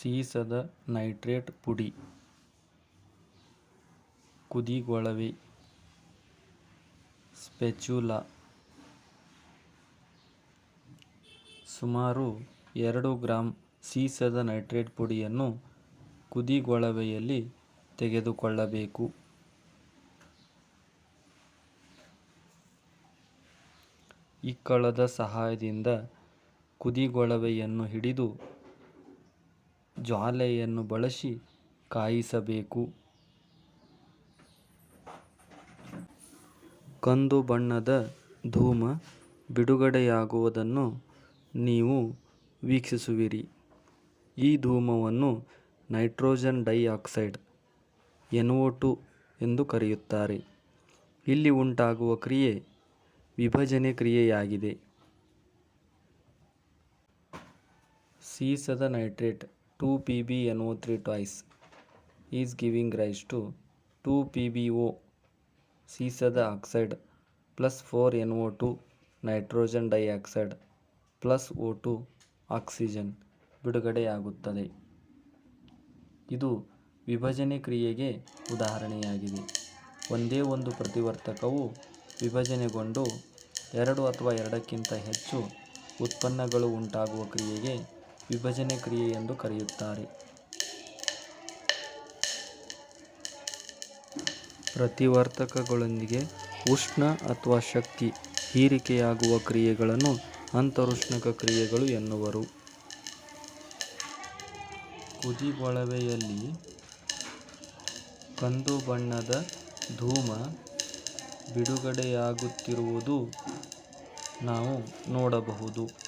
ಸೀಸದ nitrate ಪುಡಿ. ಕುದಿಗೊಳವೆ. ಸ್ಪೆಚುಲಾ. ಸುಮಾರು ಎರಡು ಗ್ರಾಂ ಸೀಸದ ನೈಟ್ರೇಟ್ ಪುಡಿಯನ್ನು ಕುದಿಗೊಳವೆಯಲ್ಲಿ ತೆಗೆದುಕೊಳ್ಳಬೇಕು. ಇಕ್ಕಳದ ಸಹಾಯದಿಂದ ಕುದಿಗೊಳವೆಯನ್ನು ಹಿಡಿದು ಜ್ವಾಲೆಯನ್ನು ಬಳಸಿ ಕಾಯಿಸಬೇಕು. ಕಂದು ಬಣ್ಣದ ಧೂಮ ಬಿಡುಗಡೆಯಾಗುವುದನ್ನು ನೀವು ವೀಕ್ಷಿಸುವಿರಿ. ಈ ಧೂಮವನ್ನು ನೈಟ್ರೋಜನ್ ಡೈಆಕ್ಸೈಡ್ ಎನ್ವೋಟು ಎಂದು ಕರೆಯುತ್ತಾರೆ. ಇಲ್ಲಿ ಉಂಟಾಗುವ ಕ್ರಿಯೆ ವಿಭಜನೆ ಕ್ರಿಯೆಯಾಗಿದೆ. ಸೀಸದ nitrate to P B N O three toys is giving rise to to P B O ಸೀಸದ oxide plus four N O two nitrogen dioxide plus O two oxygen ಬಿಡುಗಡೆಯಾಗುತ್ತದೆ. ಇದು ವಿಭಜನೆ ಕ್ರಿಯೆಗೆ ಉದಾಹರಣೆಯಾಗಿದೆ. ಒಂದೇ ಒಂದು ಪ್ರತಿವರ್ತಕವು ವಿಭಜನೆಗೊಂಡು ಎರಡು ಅಥವಾ ಎರಡಕ್ಕಿಂತ ಹೆಚ್ಚು ಉತ್ಪನ್ನಗಳು ಉಂಟಾಗುವ ಕ್ರಿಯೆಗೆ ವಿಭಜನೆ ಕ್ರಿಯೆ ಎಂದು ಕರೆಯುತ್ತಾರೆ. ಪ್ರತಿವರ್ತಕಗಳೊಂದಿಗೆ ಉಷ್ಣ ಅಥವಾ ಶಕ್ತಿ ಹೀರಿಕೆಯಾಗುವ ಕ್ರಿಯೆಗಳನ್ನು ಅಂತರುಷ್ಣಕ ಕ್ರಿಯೆಗಳು ಎನ್ನುವರು. ಕುದಿಗೊಳವೆಯಲ್ಲಿ ಕಂದು ಬಣ್ಣದ ಧೂಮ ಬಿಡುಗಡೆಯಾಗುತ್ತಿರುವುದು ನಾವು ನೋಡಬಹುದು.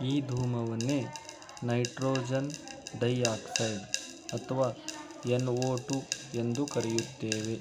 ಈ ಧೂಮವನ್ನೇ ನೈಟ್ರೋಜನ್ ಡೈಆಕ್ಸೈಡ್ ಅಥವಾ ಎನ್ಒ ಟು ಎಂದು ಕರೆಯುತ್ತೇವೆ.